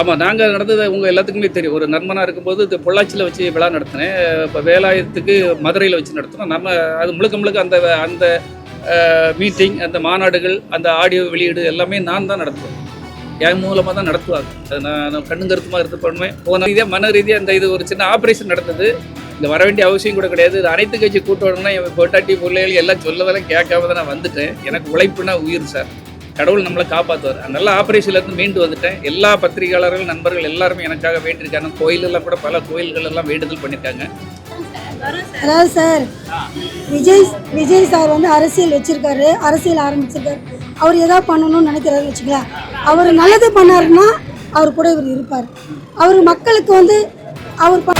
ஆமாம் நாங்கள் நடந்தது உங்கள் எல்லாத்துக்குமே தெரியும். ஒரு நண்பனாக இருக்கும்போது இது பொள்ளாச்சியில் வச்சு விழா நடத்தினேன். இப்போ வேலாயத்துக்கு மதுரையில் வச்சு நடத்தினோம். நம்ம அது முழுக்க முழுக்க அந்த அந்த மீட்டிங் அந்த மாநாடுகள் அந்த ஆடியோ வெளியீடு எல்லாமே நான் தான் நடத்துவேன். என் மூலமாக தான் நடத்துவாங்க. அது நான் கண்ணு கருத்துமாக இருந்து பண்ணுவேன். போன ரீதியாக மன ரீதியாக அந்த இது ஒரு சின்ன ஆப்ரேஷன் நடந்தது. இங்கே வர வேண்டிய அவசியம் கூட கிடையாது. இது அனைத்து கட்சி கூட்டம்னா என் பொட்டாட்டி பிள்ளைகள் எல்லாம் சொல்லதெல்லாம் கேட்காம தான் நான் வந்துட்டேன். எனக்கு உழைப்புனா உயிர் சார். கடவுள் நம்மளை காப்பாற்றுவார் நல்ல ஆப்ரேஷன்லேருந்து மீண்டு வந்துட்டேன். எல்லா பத்திரிகையாளர்கள் நண்பர்கள் எல்லாருமே எனக்காக வேண்டியிருக்காங்க. கோயிலெல்லாம் கூட பல கோயில்கள் எல்லாம் வேண்டுதல் பண்ணியிருக்காங்க. அதாவது சார். விஜய் விஜய் சார் வந்து அரசியல் வச்சிருக்காரு. அரசியல் ஆரம்பிச்சிருக்காரு. அவர் ஏதாவது பண்ணணும்னு நினைக்கிறாரு வச்சுக்கலாம் அவர் நல்லது பண்ணாருன்னா அவர் கூட இவர் இருப்பார். அவர் மக்களுக்கு வந்து அவர் ப-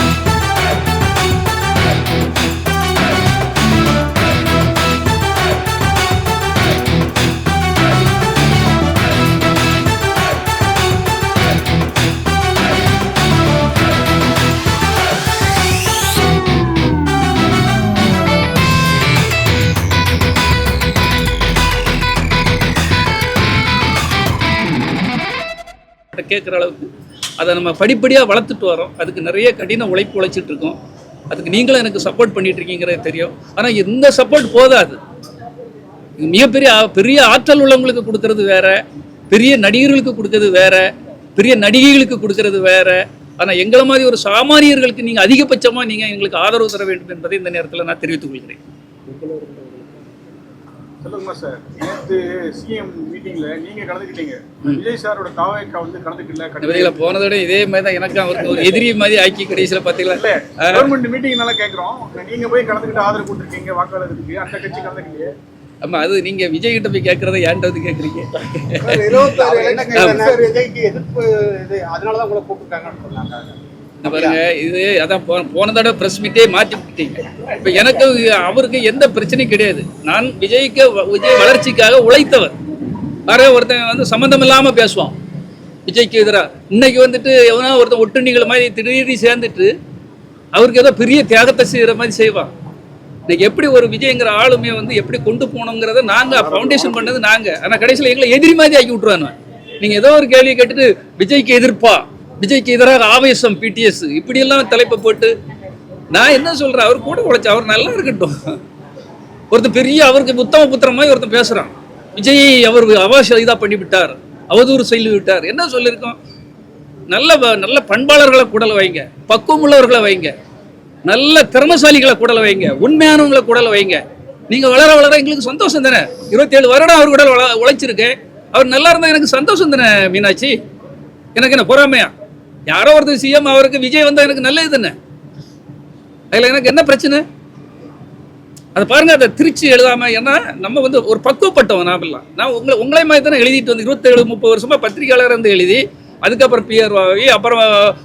கேட்குற அளவுக்கு அதை நம்ம படிப்படியாக வளர்த்துட்டு வரோம். அதுக்கு நிறைய கடின உழைப்பு உழைச்சிட்டு இருக்கோம். அதுக்கு நீங்களும் எனக்கு சப்போர்ட் பண்ணிட்டு இருக்கீங்கிறது தெரியும். ஆனால் இந்த சப்போர்ட் போதாது. மிகப்பெரிய பெரிய ஆற்றல் உள்ளவங்களுக்கு கொடுக்கறது வேற. பெரிய நடிகர்களுக்கு கொடுக்கறது வேற. பெரிய நடிகைகளுக்கு கொடுக்கறது வேற. ஆனால் எங்களை மாதிரி ஒரு சாமானியர்களுக்கு நீங்கள் அதிகபட்சமாக நீங்கள் எங்களுக்கு ஆதரவு தர வேண்டும் என்பதை இந்த நேரத்தில் நான் தெரிவித்துக் கொள்கிறேன். சொல்லுங்கம்மா சார். நேற்று சிஎம் மீட்டிங்ல நீங்க கலந்துக்கிட்டீங்க. விஜய் சாரோட தாவேக்கா வந்து கலந்துக்கல வெளியில் போனதோட இதே மாதிரி தான் எனக்கு அவருக்கு ஒரு எதிரி மாதிரி ஆக்கி கடைசியில் பார்த்தீங்களா இல்ல கவர்மெண்ட் மீட்டிங் நல்லா கேக்குறோம். நீங்க போய் கலந்துக்கிட்டு ஆதரவு கொடுத்துருக்கீங்க வாக்காளருக்கு அந்த கட்சி கலந்துக்கலையே ஆமா அது நீங்க விஜய் கிட்ட போய் கேட்கறத ஏன்ட்ட வந்து விஜய்க்கு எதிர்ப்பு இது அதனாலதான் உங்களை கூப்பிட்டுருக்காங்கன்னு சொன்னாங்க. இந்த பாருங்க இது அதான் போன தடவை ப்ரெஸ் மீட்டே மாற்றி விட்டீங்க இப்போ எனக்கு அவருக்கு எந்த பிரச்சனையும் கிடையாது. நான் விஜய்க்கு வ- விஜய் வளர்ச்சிக்காக உழைத்தவர். வேற ஒருத்தன் வந்து சம்மந்தம் இல்லாமல் பேசுவான். விஜய்க்கு எதிராக இன்னைக்கு வந்துட்டு எவனா ஒருத்தன் ஒட்டுண்ணிகள் மாதிரி திடீர்னு சேர்ந்துட்டு அவருக்கு ஏதோ பெரிய தியாகத்தை செய்கிற மாதிரி செய்வான். இன்னைக்கு எப்படி ஒரு விஜய்ங்கிற ஆளுமையை வந்து எப்படி கொண்டு போகணுங்கிறத நாங்கள் ஃபவுண்டேஷன் பண்ணது நாங்கள் ஆனால் கடைசியில் எங்களை எதிரி மாதிரி ஆக்கி விட்ருவாங்க நீங்கள் ஏதோ ஒரு கேள்வி கேட்டுட்டு விஜய்க்கு எதிர்ப்பா. விஜய்க்கு எதிராக ஆவேசம் பிடிஎஸ் இப்படியெல்லாம் தலைப்பை போட்டு நான் என்ன சொல்கிறேன் அவர் கூட உழைச்சா அவர் நல்லா இருக்கட்டும். ஒருத்தன் பெரிய அவருக்கு உத்தம புத்திரம் மாதிரி ஒருத்தன் பேசுகிறான் விஜய் அவர் அவாச இதாக பண்ணிவிட்டார். அவதூறு செய்து விட்டார். என்ன சொல்லியிருக்கோம்? நல்ல வ- நல்ல பண்பாளர்களை கூடல வைங்க. பக்குவம் உள்ளவர்களை வைங்க. நல்ல திறமசாலிகளை கூடல வைங்க. உண்மையானவங்களை கூடல வைங்க. நீங்கள் வளர வளர எங்களுக்கு சந்தோஷம் தானே? இருபத்தேழு வருடம் அவர் கூட உழைச்சிருக்கேன். அவர் நல்லா இருந்தால் எனக்கு சந்தோஷம் தானே மீனாட்சி? எனக்கு என்ன பொறாமையா? யாரோ ஒருத்தர் சிஎம் அவருக்கு விஜய் வந்தால் எனக்கு நல்லது தானே? அதில் எனக்கு என்ன பிரச்சனை? அதை பாருங்க அதை திருச்சி எழுதாம ஏன்னா நம்ம வந்து ஒரு பக்குவப்பட்டவன் நாமெல்லாம் நான் உங்களை உங்களை மாதிரி தானே எழுதிட்டு வந்து இருபத்தேழு முப்பது வருஷமா பத்திரிகையாளர் இருந்து எழுதி அதுக்கப்புறம் பிஆர் ஆகி அப்புறம்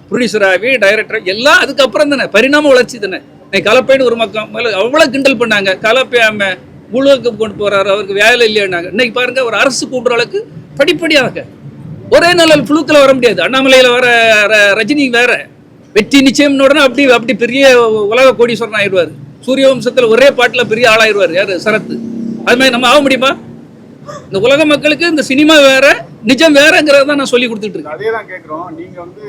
ப்ரொடியூசர் ஆகி டைரக்டர் எல்லாம் அதுக்கப்புறம் தானே. பரிணாம வளர்ச்சி தானே. இன்னைக்கு கலப்பைன்னு ஒரு மக்கள் முதல்ல அவ்வளோ கிண்டல் பண்ணாங்க. கலப்பையாம முழுவதுக்கு கொண்டு போறாரு அவருக்கு வேலை இல்லையானாங்க இன்னைக்கு பாருங்க ஒரு அரசு கூட்டுற அளவுக்கு படிப்படியாக ஒரே நாளில் புழுக்கில் வர முடியாது. அண்ணாமலையில் வர ரஜினி வேற. வெற்றி நிச்சயம்னு உடனே அப்படி அப்படி பெரிய உலக கோடீஸ்வரன் ஆயிடுவார். சூரிய வம்சத்தில் ஒரே பாட்டில் பெரிய ஆளாயிருவார் யாரு? சரத்து அது மாதிரி நம்ம ஆக முடியுமா? இந்த உலக மக்களுக்கு இந்த சினிமா வேற நிஜம் வேறங்கிறத தான் நான் சொல்லி கொடுத்துட்டு இருக்கேன். அதே தான் கேக்குறோம். நீங்க வந்து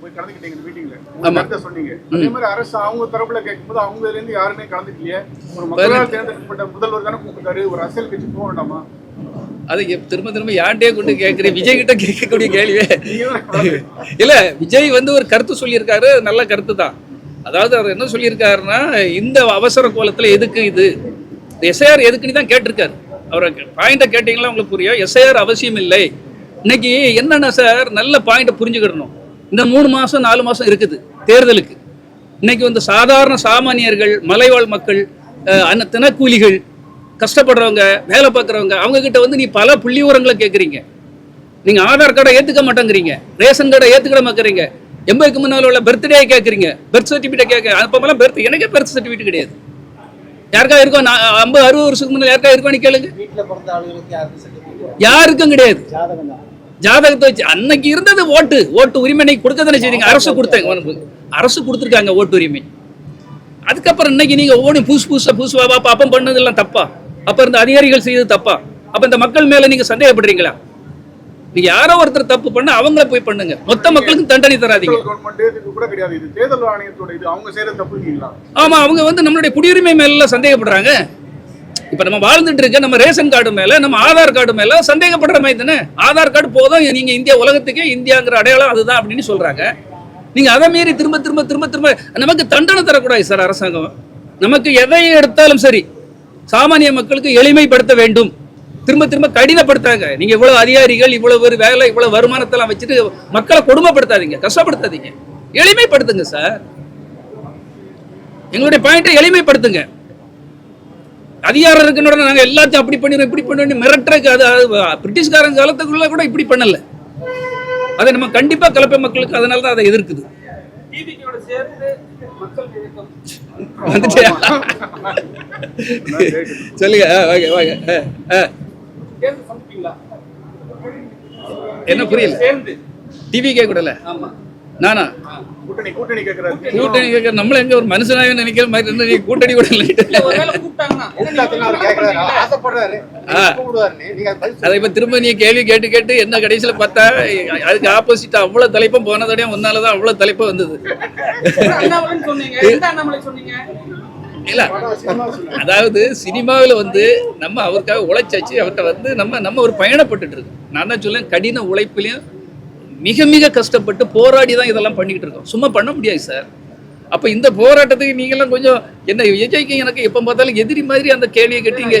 போய் கலந்துக்கிட்டீங்க மீட்டிங்ல சொன்னீங்க. அதே மாதிரி அரசு அவங்க தரப்புல கேட்கும்போது அவங்க இருந்து யாருமே கலந்துக்கலையே. ஒரு மக்களால் தேர்ந்தெடுக்கப்பட்ட முதல்வர் தானே கூப்பிட்டாரு ஒரு அரசியல் கட்சி போக வேண்டாமா? அதை எப்- திரும்ப திரும்ப யார்கிட்டயே கொண்டு கேட்குறேன் விஜய் கிட்ட கேட்கக்கூடிய கேள்வியே. இல்லை விஜய் வந்து ஒரு கருத்து சொல்லியிருக்காரு நல்ல கருத்து தான் அதாவது அவர் என்ன சொல்லியிருக்காருன்னா இந்த அவசர கோலத்தில் எதுக்கு இது? எஸ்ஐஆர் எதுக்குன்னு தான் கேட்டிருக்காரு. அவரை பாயிண்ட்டை கேட்டிங்களா உங்களுக்கு புரியும்? எஸ்ஐஆர் அவசியம் இல்லை. இன்னைக்கு என்னென்ன சார் நல்ல பாயிண்ட்டை புரிஞ்சுக்கிடணும். இந்த மூணு மாதம் நாலு மாதம் இருக்குது தேர்தலுக்கு. இன்னைக்கு வந்து சாதாரண சாமானியர்கள் மலைவாழ் மக்கள் அன்ன தினக்கூலிகள் கஷ்டப்படுறவங்க வேலை பார்க்குறவங்க அவங்க கிட்ட வந்து நீ பல புள்ளி உரங்களை கேட்குறீங்க நீங்க ஆதார் கார்டை ஏத்துக்க மாட்டேங்கிறீங்க. ரேஷன் கார்டை ஏத்துக்கிட மாட்டேங்கிறீங்க. எண்பதுக்கு முன்னால் உள்ள பர்த்டே கேட்குறீங்க பர்த் சர்டிஃபிகேட் கேட்க அப்போலாம் பர்த் எனக்கே பர்த் சர்டிஃபிகேட் கிடையாது. யாருக்கா இருக்கோ? நான் ஐம்பது அறுபது வருஷத்துக்கு முன்னாடி யாருக்கா இருக்கோ நீ கேளுங்க? யாருக்கும் கிடையாது. ஜாதகத்தை வச்சு அன்னைக்கு இருந்தது ஓட்டு. ஓட்டு உரிமை கொடுக்க தானே செய்றீங்க. அரசு கொடுத்தாங்க. அரசு கொடுத்துருக்காங்க ஓட்டு உரிமை. அதுக்கப்புறம் இன்னைக்கு நீங்க ஓடி புதுசு புதுசா புதுசு வா அப்பம் பண்ணதெல்லாம் தப்பா? அப்ப இருந்த அதிகாரிகள் செய்தது தப்பா? அப்ப இந்த மக்கள் மேல நீங்க சந்தேகப்படுறீங்களா? நீங்க யாரோ ஒருத்தர் தப்பு பண்ண அவங்கள போய் பண்ணுங்க. மொத்த மக்களுக்கும் தண்டனை தராதீங்க. ஆமா அவங்க வந்து நம்மளுடைய குடியுரிமை மேல சந்தேகப்படுறாங்க. இப்ப நம்ம வாழ்ந்துட்டு இருக்க நம்ம ரேஷன் கார்டு மேல நம்ம ஆதார் கார்டு மேல சந்தேகப்படுற மாதிரி தானே? ஆதார் கார்டு போதும் நீங்க இந்தியா உலகத்துக்கே இந்தியாங்கிற அடையாளம் அதுதான் அப்படின்னு சொல்றாங்க. நீங்க அதை மீறி திரும்ப திரும்ப திரும்ப திரும்ப நமக்கு தண்டனை தரக்கூடாது சார் அரசாங்கம். நமக்கு எதை எடுத்தாலும் சரி. சாமானிய மக்களுக்கு எளிமைப்படுத்த வேண்டும். திரும்ப திரும்ப கடினப்படுத்துறாங்க நீங்க இவ்வளவு அதிகாரிகள் இவ்வளவு ஒரு வேலை இவ்வளவு வருமானத்தெல்லாம் வச்சுட்டு மக்களை கொடுமைப்படுத்தாதீங்க கஷ்டப்படுத்தாதீங்க எளிமைப்படுத்துங்க சார் எங்களுடைய பாயிண்டை எளிமைப்படுத்துங்க. அதிகாரம் இருக்குன்னு நாங்க எல்லாத்தையும் அப்படி பண்ணிடுறோம் இப்படி பண்ணணும் மிரட்டுறதுக்கு அது அது பிரிட்டிஷ்காரங்க காலத்துக்குள்ள கூட இப்படி பண்ணல. அதை நம்ம கண்டிப்பா கலப்பை மக்களுக்கு அதனால தான் அதை எதிர்க்குது. வந்துட்டியா? சொல்லுங்க. சேர்ந்து சமைப்பீங்களா என்ன புரியல? டிவி கேட்க கூடல நானா? கூட்டணி நம்மள எங்க ஒரு மனுஷனாவே நினைக்கிற மாதிரி இருந்தா நீ கூட்டணி கூட அது இப்ப திரும்ப நீ கேள்வி கேட்டு கேட்டு என்ன கடைசியில பார்த்தா அதுக்கு ஆப்போசிட் அவ்வளவு தலைப்பும் போன தடையும் அவ்வளவு தலைப்பு வந்தது. இல்ல. அதாவது சினிமாவில் வந்து நம்ம அவருக்காக உழைச்சாச்சு. அவர்கிட்ட வந்து நம்ம நம்ம ஒரு பயணப்பட்டுட்டு இருக்கோம் நான் தான் சொல்லேன் கடின உழைப்புலையும் மிக மிக கஷ்டப்பட்டு போராடி தான் இதெல்லாம் பண்ணிக்கிட்டு இருக்கோம். சும்மா பண்ண முடியாது சார் அப்ப இந்த போராட்டத்துக்கு நீங்கெல்லாம் கொஞ்சம் என்ன விஜய்க்கு எனக்கு எப்ப பார்த்தாலும் எதிரி மாதிரி அந்த கேள்வியை கேட்டீங்க.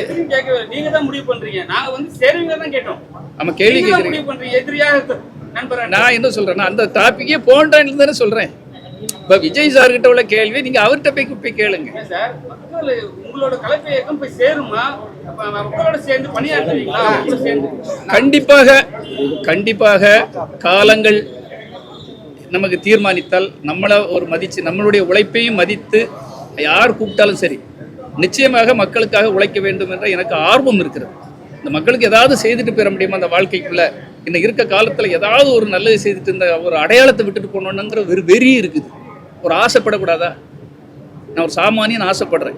நீங்க தான் முடிவு பண்றீங்க. நாங்க வந்து சேருவீங்க தான் கேட்டோம். நம்ம கேள்வி கேட்குறீங்க. முடிவு பண்றீங்க. எதிரியா நண்பரா? நான் என்ன சொல்றேன்னா அந்த டாபிக்கே போன்றான்னு தானே சொல்றேன். இப்ப விஜய் சார் கிட்ட உள்ள கேள்வி நீங்க அவர்கிட்ட போய் போய் கேளுங்க. உங்களோட கலப்பை இயக்கம் போய் சேருமா? கண்டிப்பாக கண்டிப்பாக காலங்கள் நமக்கு தீர்மானித்தால் நம்மளை ஒரு மதித்து நம்மளுடைய உழைப்பையும் மதித்து யார் கூப்பிட்டாலும் சரி நிச்சயமாக மக்களுக்காக உழைக்க வேண்டும் என்ற எனக்கு ஆர்வம் இருக்கிறது. இந்த மக்களுக்கு ஏதாவது செய்துட்டு போயிட முடியுமா அந்த வாழ்க்கைக்குள்ள? இன்னும் இருக்க காலத்தில் ஏதாவது ஒரு நல்லது செய்துட்டு இந்த ஒரு அடையாளத்தை விட்டுட்டு போனோன்னுங்கிற ஒரு வெறி இருக்குது. ஒரு ஆசைப்படக்கூடாதா? நான் ஒரு சாமானியன் ஆசைப்படுறேன்.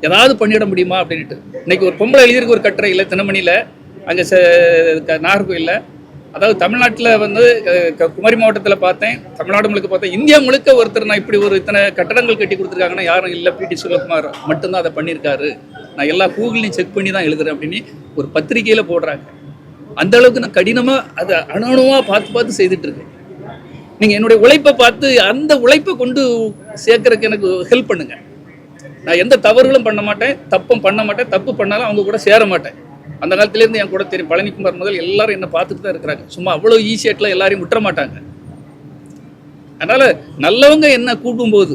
ஏதாவது பண்ணிட முடியுமா அப்படின்ட்டு இன்னைக்கு ஒரு பொம்பளை எழுதியிருக்கு ஒரு கட்டுரை இல்லை தினமணியில். அங்கே நாகர்கோயிலில். அதாவது தமிழ்நாட்டில் வந்து க- குமரி மாவட்டத்தில் பார்த்தேன். தமிழ்நாடு முழுக்க பார்த்தேன். இந்தியா முழுக்க ஒருத்தர் நான் இப்படி ஒரு இத்தனை கட்டடங்கள் கட்டி கொடுத்துருக்காங்கன்னா யாரும் இல்லை. பிடி சிவகுமார் மட்டும்தான் அதை பண்ணியிருக்காரு. நான் எல்லா கூகுளையும் செக் பண்ணி தான் எழுதுறேன் அப்படின்னு ஒரு பத்திரிக்கையில் போடுறாங்க. அந்த அளவுக்கு நான் கடினமாக அதை அணுவணுவாக பார்த்து பார்த்து செய்துட்டு இருக்கேன். நீங்கள் என்னுடைய உழைப்பை பார்த்து அந்த உழைப்பை கொண்டு சேர்க்கறதுக்கு எனக்கு ஹெல்ப் பண்ணுங்க. நான் எந்த தவறுகளும் பண்ண மாட்டேன் தப்பும் பண்ண மாட்டேன் தப்பு பண்ணாலும் அவங்க கூட சேர மாட்டேன். அந்த காலத்துலேருந்து என் கூட தெரியும் பழனிக்குமார் முதல் எல்லாரும் என்னை பார்த்துட்டு தான் இருக்கிறாங்க. சும்மா அவ்வளோ ஈஸியாட்டில் எல்லாரையும் விட்டுற மாட்டாங்க. அதனால் நல்லவங்க என்ன கூட்டும்போது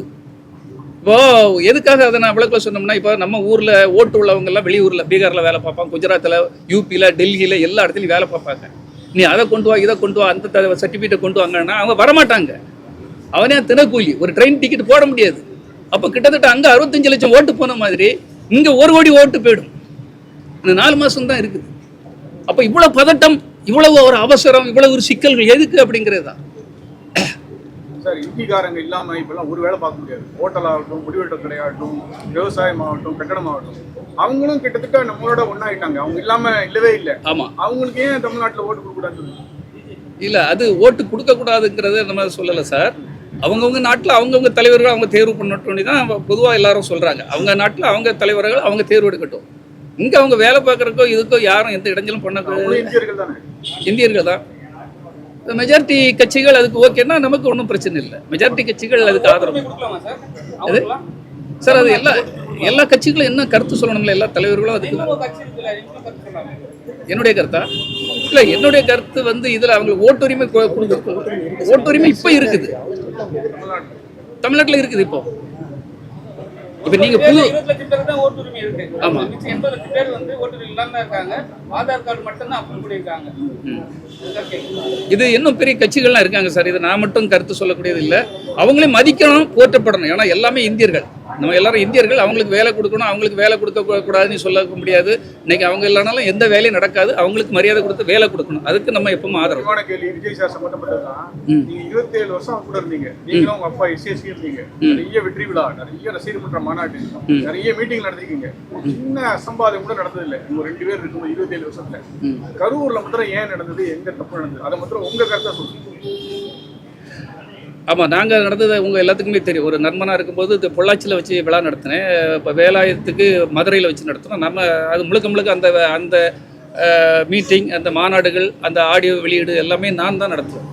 இப்போ எதுக்காக அதை நான் விளக்க சொன்னோம்னா இப்போ நம்ம ஊரில் ஓட்டு உள்ளவங்க எல்லாம் வெளியூரில் பீகாரில் வேலை பார்ப்பாங்க குஜராத்தில் யூபியில் டெல்லியில் எல்லா இடத்துலையும் வேலை பார்ப்பாங்க. நீ அதை கொண்டு வா இதை கொண்டு வா அந்த சர்டிஃபிகேட்டை கொண்டு வாங்கன்னா அவங்க வரமாட்டாங்க. அவனே தினக்கூலி ஒரு ட்ரெயின் டிக்கெட் போட முடியாது. அப்போ கிட்டத்தட்ட அங்கே அறுபத்தஞ்சு லட்சம் ஓட்டு போன மாதிரி இங்கே ஒரு கோடி ஓட்டு போயிடும். இந்த நாலு மாதம் தான் இருக்குது. அப்போ இவ்வளோ பதட்டம் இவ்வளவு ஒரு அவசரம் இவ்வளவு ஒரு சிக்கல்கள் எதுக்கு அப்படிங்கிறது தான் சார் இந்திக்காரங்க இல்லாம இப்பெல்லாம் ஒரு வேலை பார்க்க முடியாது. ஹோட்டல் ஆகட்டும் முடிவெட்ட கடையாகட்டும் விவசாயம் ஆகட்டும் கட்டடம் ஆகட்டும் அவங்களும் கிட்டத்தட்ட நம்மளோட ஒண்ணாயிட்டாங்க. அவங்க இல்லாம இல்லவே இல்லை. ஆமாம் அவங்களுக்கு ஏன் தமிழ்நாட்டுல ஓட்டு கொடுக்க கூடாது இல்லை அது ஓட்டு கொடுக்கக்கூடாதுங்கிறத நம்ம சொல்லலை சார். அவங்கவுங்க நாட்டில் அவங்கவுங்க தலைவர்கள் அவங்க தேர்வு பண்ணட்டும் தான் பொதுவாக எல்லாரும் சொல்கிறாங்க அவங்க நாட்டில் அவங்க தலைவர்கள் அவங்க தேர்வு எடுக்கட்டும். இங்கே அவங்க வேலை பார்க்குறக்கோ இதுக்கோ யாரும் எந்த இடைஞ்சலும் பண்ண அவங்களும் இந்தியர்கள் தானே? இந்தியர்கள் தான். மெஜாரிட்டி கட்சிகள் அதுக்கு ஓகேன்னா நமக்கு ஒன்றும் பிரச்சனை இல்லை. மெஜாரிட்டி கட்சிகள் அதுக்கு ஆதரவு. கொடுக்கலாமா சார்? அது? எல்லா எல்லா கட்சிகளும் என்ன கருத்து சொல்லணும்ல? எல்லா தலைவர்களும் அதுக்கு என்னுடைய கருத்தா? இல்லை என்னுடைய கருத்து வந்து இதில் அவங்களுக்கு ஓட்டுரிமை கொடுக்க ஓட்டுரிமை இப்போ இருக்குது. தமிழ்நாட்டில் இருக்குது இப்போ. இப்போ நீங்கள் புது ஓட்டுரிமை இருக்கு. ஆமா. எண்பது பேர் வந்து ஓட்டுரிமை இல்லாம இருக்காங்க. ஆதார் கார்டு மட்டும் தான் அப்ரூவ் பண்ணியிருக்காங்க. இது இன்னும் பெரிய கட்சிகள்லாம் இருக்காங்க சார். இது நான் மட்டும் கருத்து சொல்லக்கூடியது இல்லை. அவங்களே மதிக்கணும் போற்றப்படணும் ஏன்னா எல்லாமே இந்தியர்கள். நம்ம எல்லாரும் இந்தியர்கள் அவங்களுக்கு வேலை கொடுக்கணும் அவங்களுக்கு வேலை கொடுக்க கூடாதுன்னு சொல்ல முடியாது. இன்னைக்கு அவங்க இல்லைனாலும் எந்த வேலையும் நடக்காது. அவங்களுக்கு மரியாதை கொடுத்து வேலை கொடுக்கணும். அதுக்கு நம்ம எப்பவும் ஆதரவு. கேள்வி விஜய் சார் சம்பந்தப்பட்டதுதான் ம். நீங்க இருபத்தி ஏழு வருஷம் கூட இருந்தீங்க. நீங்களும் உங்க அப்பா எஸ்எஸ்சி இருந்தீங்க. நிறைய வெற்றி விழா நிறைய ரசிகர் மன்ற மாநாட்டு நிறைய மீட்டிங் நடத்திருக்கீங்க. சின்ன அசம்பாதம் கூட நடந்தது இல்ல உங்க ரெண்டு பேர் இருக்கும்போது இருபத்தி ஏழு வருஷத்துல கரூர்ல மாத்திரம் ஏன் நடந்தது எங்க தப்பு நடந்தது? அதை மாத்திரம் உங்க கருத்தா சொல்லுங்க. ஆமாம் நாங்கள் நடந்தது உங்கள் எல்லாத்துக்குமே தெரியும். ஒரு நண்பனாக இருக்கும்போது இது பொள்ளாச்சியில் வச்சு விழா நடத்தினேன். இப்போ வேலாயத்துக்கு மதுரையில் வச்சு நடத்தினோம். நம்ம அது முழுக்க முழுக்க அந்த அந்த மீட்டிங் அந்த மாநாடுகள் அந்த ஆடியோ வெளியீடு எல்லாமே நான் தான் நடத்துவேன்.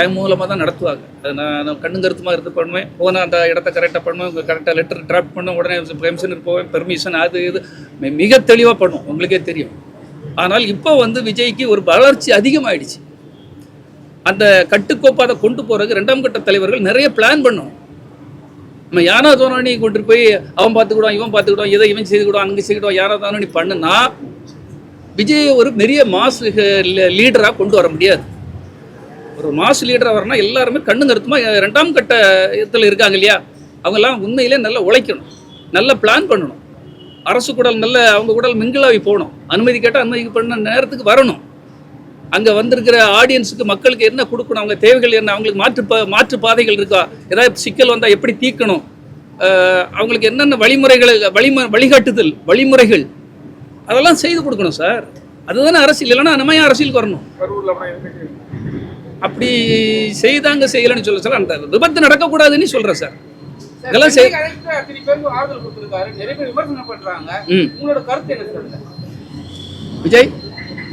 என் மூலமாக தான் நடத்துவாங்க. அது நான் கண்ணு கருத்துமாக இருந்து பண்ணுவேன். போனால் அந்த இடத்த கரெக்டாக பண்ணுவேன். கரெக்டாக லெட்டர் ட்ராப் பண்ண உடனே பெர்மிஷன் போவேன். பெர்மிஷன் அது இது. மிக தெளிவாக பண்ணுவோம். உங்களுக்கே தெரியும். ஆனால் இப்போ வந்து விஜய்க்கு ஒரு வளர்ச்சி அதிகமாகிடுச்சு அந்த கட்டுக்கோப்பை அதை கொண்டு போகிறதுக்கு ரெண்டாம் கட்ட தலைவர்கள் நிறைய பிளான் பண்ணணும். நம்ம யாரா தோணி கொண்டு போய் அவன் பார்த்துக்கிடுவான் இவன் பார்த்துக்கிடுவான் இதை இவன் செய்துக்கிடுவான் அங்கே செய்துக்கிடுவான் யாரா தோணி பண்ணுனா விஜய் ஒரு பெரிய மாஸ் லீடராக கொண்டு வர முடியாது. ஒரு மாஸ் லீடராக வரனா எல்லாருமே கண்ணு கருத்துமா ரெண்டாம் கட்ட இதில் இருக்காங்க இல்லையா? அவங்கெல்லாம் உண்மையிலே நல்லா உழைக்கணும் நல்ல பிளான் பண்ணணும். அரசு கூட நல்ல அவங்க கூட மிங்கிளாவி போகணும். அனுமதி கேட்டால் அனுமதி பண்ண நேரத்துக்கு வரணும். அங்கே வந்திருக்கிற ஆடியன்ஸுக்கு மக்களுக்கு என்ன கொடுக்கணும்? அவங்க தேவைகள் என்ன? அவங்களுக்கு மாற்று பா மாற்று பாதைகள் இருக்கா? ஏதாவது சிக்கல் வந்தால் எப்படி தீர்க்கணும்? அவங்களுக்கு என்னென்ன வழிமுறைகள் வழிம வழிகாட்டுதல் வழிமுறைகள் அதெல்லாம் செய்து கொடுக்கணும் சார். அதுதானே அரசியல். இல்லைன்னா நம்ம ஏன் அரசியலுக்கு வரணும்? அப்படி செய்தாங்க செய்யலைன்னு சொல்ல சார். அந்த விபத்து நடக்கக்கூடாதுன்னு சொல்கிறேன் சார். இதெல்லாம் செய் விஜய்?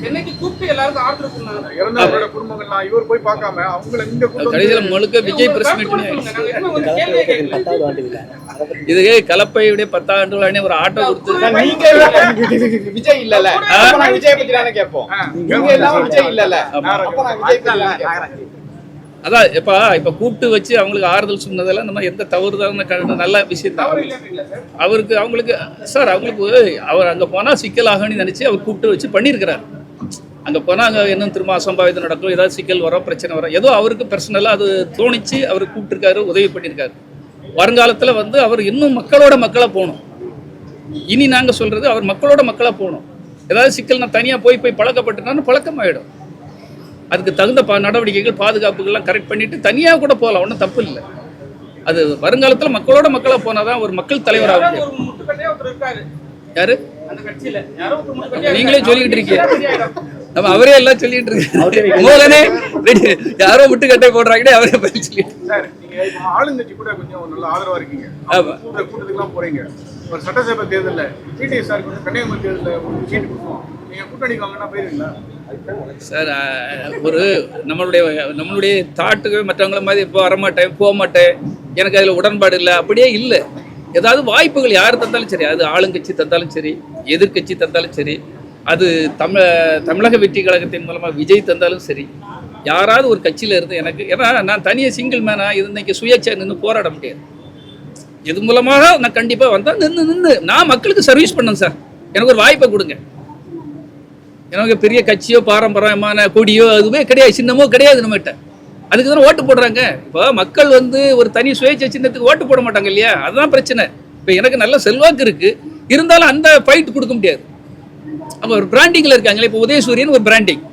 சென்னைக்கு கூப்பிட்டு எல்லாருக்கும் ஆறுதல் சொன்னாங்க இறந்தவங்களோட குடும்பங்கள்லாம் இவர் போய் பார்க்காம அவங்கள இங்க கொண்டு வந்து கடைசியில் முழுக்க விஜய் பிரஸ் மீட். இதுவே கலப்பையுடைய பத்தாண்டு விழானே ஒரு ஆட்டோ கொடுத்து சார், நீங்க விஜய் இல்லல விஜய் பத்தி தானே கேட்போம். நீங்க விஜய் இல்லல விஜய். அதான் இப்ப இப்ப கூப்பிட்டு வச்சு அவங்களுக்கு ஆறுதல் சொன்னதெல்லாம் நம்ம எந்த தவறுதான நல்ல விஷயம் தான்? அவருக்கு அவங்களுக்கு சார் அவங்களுக்கு அவர் அங்க போனா சிக்கலாகணும்னு நினைச்சு அவர் கூப்பிட்டு வச்சு பண்ணியிருக்கிறார். அங்கே போனால் அங்கே இன்னும் திரும்ப அசம்பாவிதம் நடக்கும். ஏதாவது சிக்கல் வரும் பிரச்சனை வரும். ஏதோ அவருக்கு பர்சனலாக அது தோணிச்சு அவர் கூப்பிட்டுருக்காரு உதவி பண்ணியிருக்காரு. வருங்காலத்தில் வந்து அவர் இன்னும் மக்களோட மக்களா போகணும். இனி நாங்கள் சொல்கிறது அவர் மக்களோட மக்களா போகணும். ஏதாவது சிக்கல் நான் தனியா போய் போய் பழக்கப்பட்டுனாலும் பழக்கமாயிடும். அதுக்கு தகுந்த பா நடவடிக்கைகள் பாதுகாப்புகள்லாம் கரெக்ட் பண்ணிவிட்டு தனியாக கூட போகலாம். ஒன்றும் தப்பு இல்லை. அது வருங்காலத்தில் மக்களோட மக்களாக போனால் தான் ஒரு மக்கள் தலைவராக யாராவது யாரு? நீங்களே. சொல்லிக்கிட்டு இருக்கீங்க. நம்ம அவரே எல்லாம் சொல்லிட்டு இருக்கு மூலனே. யாரோ முட்டுக்கட்டை போடுறாங்கன்னே அவரே பதில் சொல்லிட்டு. சார் நீங்க இப்போ ஆளுங்கட்சி கூட கொஞ்சம் நல்ல ஆதரவா இருக்கீங்க. ஆமா. கூட்ட கூட்டத்துக்குலாம் போறீங்க. ஒரு சட்டசபை தேர்தல்ல டிடி வந்து கன்னியாகுமரி தேர்தலில் சீட்டு கொடுப்போம் நீங்க கூட்டணிக்கு வாங்கன்னா போயிருவீங்களா? சார் ஒரு நம்மளுடைய நம்மளுடைய தாட்டுக்கு மற்றவங்கள மாதிரி இப்போ வரமாட்டேன் போக மாட்டேன் எனக்கு அதில் உடன்பாடு இல்லை. அப்படியே இல்லை. ஏதாவது வாய்ப்புகள் யார் தந்தாலும் சரி அது ஆளுங்கட்சி தந்தாலும் சரி எதிர்க்கட்சி தந்தாலும் சரி அது தமிழ தமிழக வெற்றி கழகத்தின் மூலமாக விஜய் தந்தாலும் சரி யாராவது ஒரு கட்சியில் இருந்து எனக்கு ஏன்னா நான் தனியாக சிங்கிள் மேனாக இது இன்றைக்கி சுயேட்சை நின்று போராட முடியாது. இது மூலமாக நான் கண்டிப்பாக வந்தால் நின்று நின்று நான் மக்களுக்கு சர்வீஸ் பண்ணேன் சார். எனக்கு ஒரு வாய்ப்பை கொடுங்க. எனக்கு பெரிய கட்சியோ பாரம்பரியமான கொடியோ அதுவே கிடையாது சின்னமோ கிடையாது நம்மகிட்ட. அதுக்கு தானே ஓட்டு போடுறாங்க. இப்போ மக்கள் வந்து ஒரு தனி சுயேட்சை சின்னத்துக்கு ஓட்டு போட மாட்டாங்க இல்லையா? அதுதான் பிரச்சனை. இப்போ எனக்கு நல்ல செல்வாக்கு இருக்குது இருந்தாலும் அந்த ஃபைட் கொடுக்க முடியாது. அவங்க ஒரு பிராண்டிங்கில் இருக்காங்களே இப்போ உதயசூரியன் ஒரு பிராண்டிங்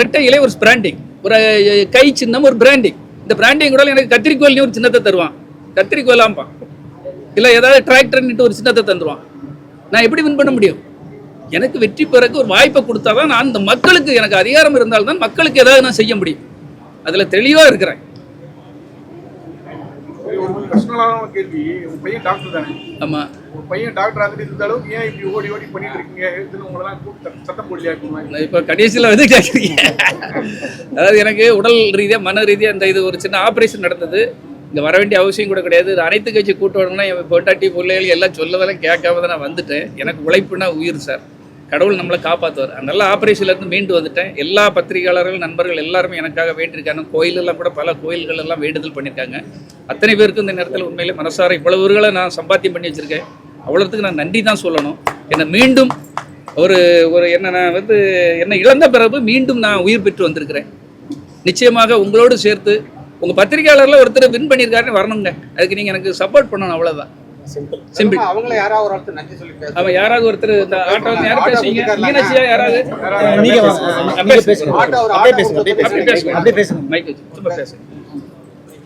ரெட்டை இலை ஒரு பிராண்டிங் ஒரு கை சின்னம் ஒரு பிராண்டிங் இந்த பிராண்டிங் கூட எனக்கு கத்திரிக்கோல்னு ஒரு சின்னத்தை தருவான். கத்திரிக்கோலாம்பா இல்லை ஏதாவது டிராக்டர்னுட்டு ஒரு சின்னத்தை தந்துருவான். நான் எப்படி வின் பண்ண முடியும்? எனக்கு வெற்றி பெறக்கு ஒரு வாய்ப்பை கொடுத்தா தான் நான் அந்த மக்களுக்கு எனக்கு அதிகாரம் இருந்தால்தான் மக்களுக்கு ஏதாவது நான் செய்ய முடியும். அதில் தெளிவாக இருக்கிறேன் கேள்வி. உங்க பையன் டாக்டர் தானே? ஆமாம் உங்க பையன் டாக்டர் ஆகிட்டு இருந்த அளவுக்கு ஏன் இப்படி ஓடி ஓடி பண்ணிட்டு இருக்கீங்க? இதுன்னு உங்களெல்லாம் கூப்பிட்டு சட்டம் போடலையா இப்போ கடைசியில் வந்து கேட்குறீங்க அதாவது எனக்கு உடல் ரீதியாக மன ரீதியாக இந்த இது ஒரு சின்ன ஆப்ரேஷன் நடந்தது. இங்கே வர வேண்டிய அவசியம் கூட கிடையாது. இது அனைத்து கட்சி கூட்டம்னா என் பொட்டாட்டி பிள்ளைகள் எல்லாம் சொல்லதெல்லாம் கேட்காம தான் நான் வந்துட்டேன். எனக்கு உழைப்புனா உயிர் சார். கடவுள் நம்மளை காப்பாற்றுவார் அதனால ஆப்ரேஷன்லேருந்து மீண்டு வந்துட்டேன். எல்லா பத்திரிகையாளர்கள் நண்பர்கள் எல்லாருமே எனக்காக வேண்டியிருக்காங்க. கோயிலெல்லாம் கூட பல கோயில்கள் எல்லாம் வேண்டுதல் பண்ணியிருக்காங்க. அத்தனை பேருக்கும் இந்த நேரத்தில் உண்மையிலே மனசார இவ்வளவு ஊர்களை நான் சம்பாத்தியம் பண்ணி வச்சுருக்கேன். அவ்வளோத்துக்கு நான் நன்றி தான் சொல்லணும். என்னை மீண்டும் ஒரு ஒரு என்ன நான் வந்து என்னை இழந்த பிறகு மீண்டும் நான் உயிர் பெற்று வந்திருக்கிறேன். நிச்சயமாக உங்களோடு சேர்த்து உங்கள் பத்திரிகையாளரில் ஒருத்தர் வின் பண்ணியிருக்காருன்னு வரணுங்க. அதுக்கு நீங்கள் எனக்கு சப்போர்ட் பண்ணணும் அவ்வளோதான் சிம்பிள் அவங்கள யாராவது ஒரு ஆளுக்கு நன்றி சொல்லி பேச அவன் யாராவது ஒருத்தர் ஆட்டோ ஆட்டோ பேசுவீங்க. மீனாட்சியா யாராவது? நீங்க வாங்க. நீங்க பேசுங்க. ஆட்டோ ஒரு அப்படியே ஆட்டோ பேசுங்க அப்படியே அப்படி பேசுங்க பேசுங்க. அப்படியே பேசுங்க. மைக் வச்சு சும்மா பேசுங்க.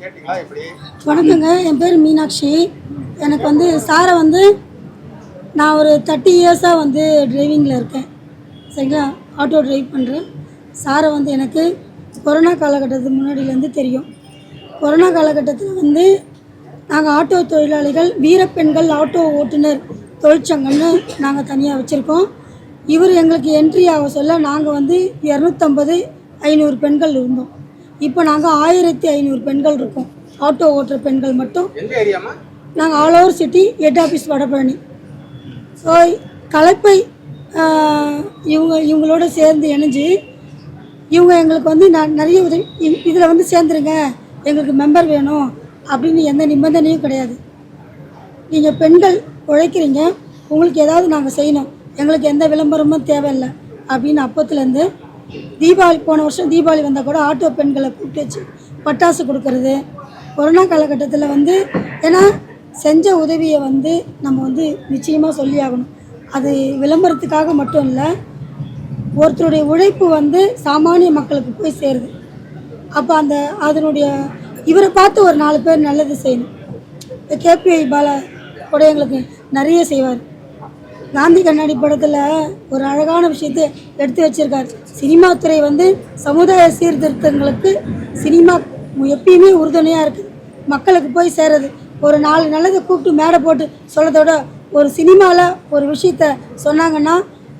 கேட்டீங்களா எப்படி? வணக்கங்க. என் பேர் மீனாட்சி. எனக்கு வந்து சாரை வந்து நான் ஒரு தேர்ட்டி இயர்ஸாக வந்து டிரைவிங்கில் இருக்கேன். சரிங்களா? ஆட்டோ டிரைவ் பண்ணுறேன் சாரை வந்து எனக்கு கொரோனா காலகட்டத்துக்கு முன்னாடியிலேருந்து தெரியும். கொரோனா காலகட்டத்தில் வந்து நாங்கள் ஆட்டோ தொழிலாளிகள் வீரப்பெண்கள் ஆட்டோ ஓட்டுநர் தொழிற்சங்கம்னு நாங்கள் தனியாக வச்சுருக்கோம். இவர் எங்களுக்கு என்ட்ரி ஆக சொல்ல நாங்கள் வந்து இரநூத்தம்பது ஐநூறு பெண்கள் இருந்தோம். இப்போ நாங்கள் ஆயிரத்தி ஐநூறு பெண்கள் இருக்கோம். ஆட்டோ ஓட்டுற பெண்கள் மட்டும். நாங்கள் all over city head office Vadapalani. So கலப்பை இவங்க இவங்களோட சேர்ந்து இணைஞ்சு இவங்க எங்களுக்கு வந்து நான் நிறைய உதவி இதில் வந்து சேர்ந்துருங்க. எங்களுக்கு மெம்பர் வேணும். அப்படின்னு எந்த நிபந்தனையும் கிடையாது. நீங்கள் பெண்கள் உழைக்கிறீங்க உங்களுக்கு ஏதாவது நாங்கள் செய்யணும். எங்களுக்கு எந்த விளம்பரமும் தேவையில்லை அப்படின்னு அப்பத்துலேருந்து தீபாவளி போன வருஷம் தீபாவளி வந்தால் கூட ஆட்டோ பெண்களை கூப்பிட்டு வச்சு பட்டாசு கொடுக்கறது. கொரோனா காலகட்டத்தில் வந்து ஏன்னா செஞ்ச உதவியை வந்து நம்ம வந்து நிச்சயமாக சொல்லி ஆகணும். அது விளம்பரத்துக்காக மட்டும் இல்லை ஒருத்தருடைய உழைப்பு வந்து சாமானிய மக்களுக்கு போய் சேருது. அப்போ அந்த அதனுடைய இவரை பார்த்து ஒரு நாலு பேர் நல்லது செய்யணும். இந்த கேபிஐ பாலா கூட எங்களுக்கு நிறைய செய்வார். காந்தி கண்ணாடி படத்தில் ஒரு அழகான விஷயத்தை எடுத்து வச்சிருக்கார். சினிமா துறை வந்து சமுதாய சீர்திருத்தங்களுக்கு சினிமா எப்பயுமே உறுதுணையாக இருக்குது மக்களுக்கு போய் சேருது. ஒரு நாலு நல்லதை கூப்பிட்டு மேடை போட்டு சொல்கிறத ஒரு சினிமாவில் ஒரு விஷயத்த சொன்னாங்கன்னா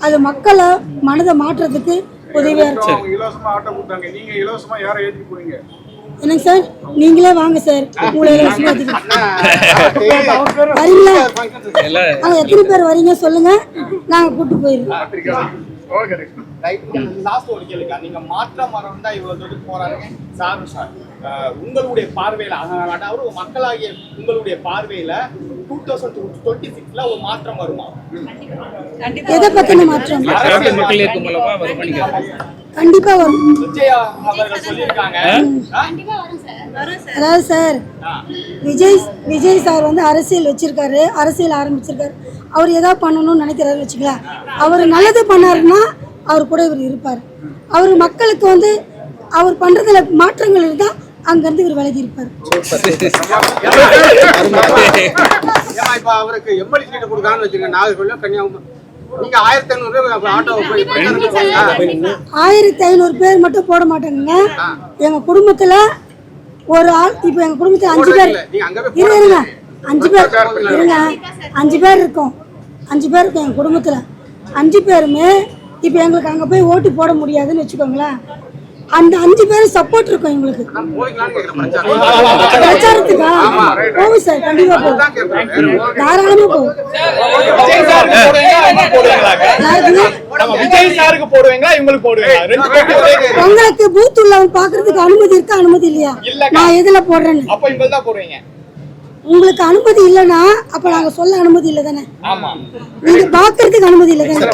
அது மக்களை மனதை மாற்றுறதுக்கு உதவியாக இருக்கு நீங்க என்னங்க சார்? நீங்களே வாங்க சார். உங்களை. வரீங்களா? நாங்கள் எத்தனை பேர் வரீங்க சொல்லுங்க. லாஸ்ட் ஒரு கேளுக்கா நீங்க மாற்ற மரம் தான் இவ்வளவு தூரம் போறாருங்க சாரு உங்களுடைய பார்வையில அதாவது மக்களாகிய உங்களுடைய பார்வையில டூ தௌசண்ட் டுவெண்ட்டி சிக்ஸ்ல ஒரு மாற்றம் வருமா எதை பற்றின மாற்றம் மூலமா வரும் அதாவது சார் விஜய் விஜய் சார் வந்து அரசியல் வச்சிருக்காரு அரசியல் ஆரம்பிச்சிருக்காரு அவர் ஏதாவது பண்ணணும்னு நினைக்கிறாரு வச்சுக்கலாம் அவர் நல்லது பண்ணாருன்னா அவர் கூட இவர் இருப்பார் அவர் மக்களுக்கு வந்து அவர் பண்றதுல மாற்றங்கள் இருந்தால் அங்கேருந்து இவர் விலகி இருப்பார் அவருக்கு எம்எல்ஏ சீட்டு கொடுக்கான்னு வச்சிருக்கேன் நாகர்கோவில் கன்னியாகுமரி ஆயிரத்தி ஐநூறு பேர் மட்டும் போட மாட்டாங்கங்க. எங்க குடும்பத்துல ஒரு ஆள் இப்போ எங்க குடும்பத்துல அஞ்சு பேர். இருங்க அஞ்சு பேர் இருங்க. அஞ்சு பேர் இருக்கோம். அஞ்சு பேர் இருக்கோம் எங்க குடும்பத்துல. அஞ்சு பேருமே இப்போ எங்களுக்கு அங்க போய் ஓட்டு போட முடியாதுன்னு வச்சுக்கோங்களேன். அந்த அஞ்சு பேரும் சப்போர்ட் இருக்கும் எங்களுக்கு. பிரச்சாரத்துக்கா? போகும் சார் கண்டிப்பா போகும் தாராளமா போகும் விஜய் சாருக்கு போடுவீங்களா? இவங்களுக்கு போடுவீங்களா? யாருக்குங்க? நம்ம விஜய் சாருக்கு போடுவீங்களா? இவங்களுக்கு போடுவீங்களா? ரெண்டு பேரும் உங்களுக்கு பூத் உள்ளவன் பாக்குறதுக்கு அனுமதி இருக்கா? அனுமதி இல்லையா. நான் எதுல போடுறேன்னு? உங்களுக்கு அனுமதி இல்லைன்னா அப்ப நாங்க சொல்ல அனுமதி இல்லை தானே ஆமா. நீங்க பாக்குறதுக்கு அனுமதி இல்லை தானே